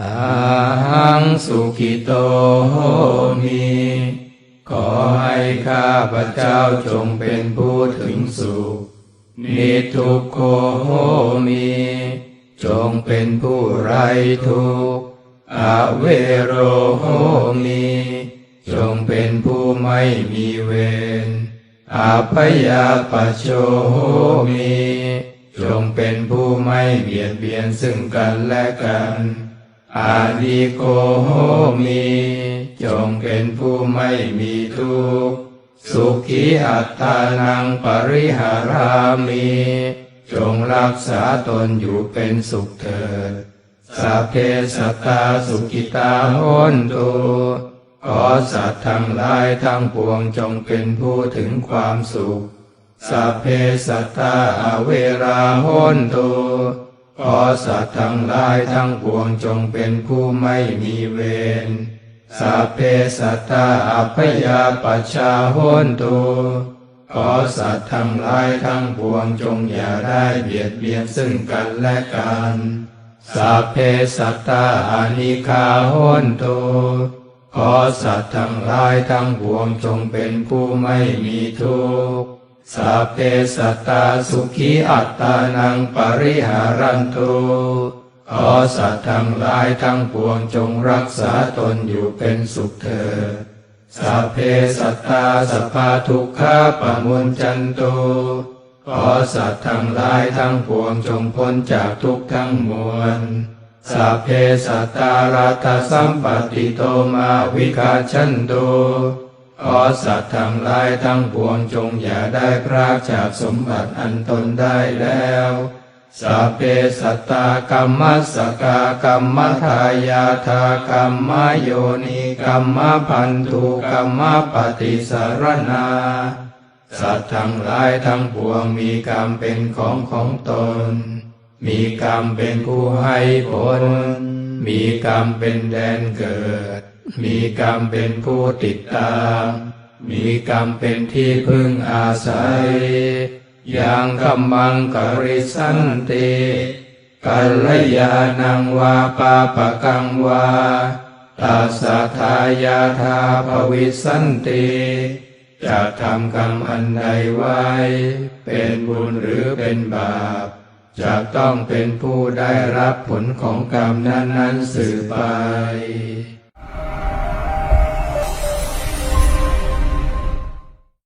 อาหังสุขิโตโหมิขอให้ข้าพระเจ้าจงเป็นผู้ถึงสุขนิทุกโขโหมิจงเป็นผู้ไรทุกอเวโรโหมิจงเป็นผู้ไม่มีเวรอาพยาปโชโหมิจงเป็นผู้ไม่เบียดเบียนซึ่งกันและกัน อาดิโกโหมิจงเป็นผู้ไม่มีทุกข์สุขีอัตตานังปริหารามิจงรักษาตนอยู่เป็นสุขเถิดสัพเพสัตตาสุขิตาโหนตุขอสัตว์ทั้งหลายทั้งปวงจงเป็นผู้ถึงความสุข สัพเพสัตตาอเวราโหนตุ ขอสัตว์ทั้งหลายทั้งปวงจงเป็นผู้ไม่มีเวรสัพเพสัตตาอัพยาปัชาโหนตุขอสัตว์ทั้งหลายทั้งปวงจงอย่าได้เบียดเบียนซึ่งกันและกันสัพเพสัตตาอนิคาโหนตุขอสัตว์ทั้งหลายทั้งปวงจงเป็นผู้ไม่มีทุกข์ สัพเพสัตตาสุขีอัตตานังปริหารันตุขอสัตว์ทั้งหลายทั้งปวงจงรักษาตนอยู่เป็นสุขเถิดสัพเพสัตตาสัพพาทุกขาปะมุนจันตุขอสัตว์ทั้งหลายทั้งปวงจงพ้นจากทุกข์ทั้งมวลสัพเพสัตตาราตสัมปติโตมาวิคาชันตุ ขอสัตว์ทั้งหลายทั้งปวงจงอย่าได้พรากจากสมบัติอันตนได้แล้วสัพเพสัตตากรรมสกากรรมทายาทากรรมโยนิกรรมพันธุกรรมปฏิสารนา สัตว์ทั้งหลายทั้งปวงมีกรรมเป็นของของตน มีกรรมเป็นผู้ให้ผล มีกรรมเป็นแดนเกิด มีกรรมเป็นผู้ติดตาม มีกรรมเป็นที่พึ่งอาศัย ยังกัมมังกริสันติกัลยาณังวาปาปะกังวาตาสะทายาทาภวิสันติจะทำกรรมอันใดไว้ เป็นบุญหรือเป็นบาป จะต้องเป็นผู้ได้รับผลของกรรมนั้น ๆ สืบไป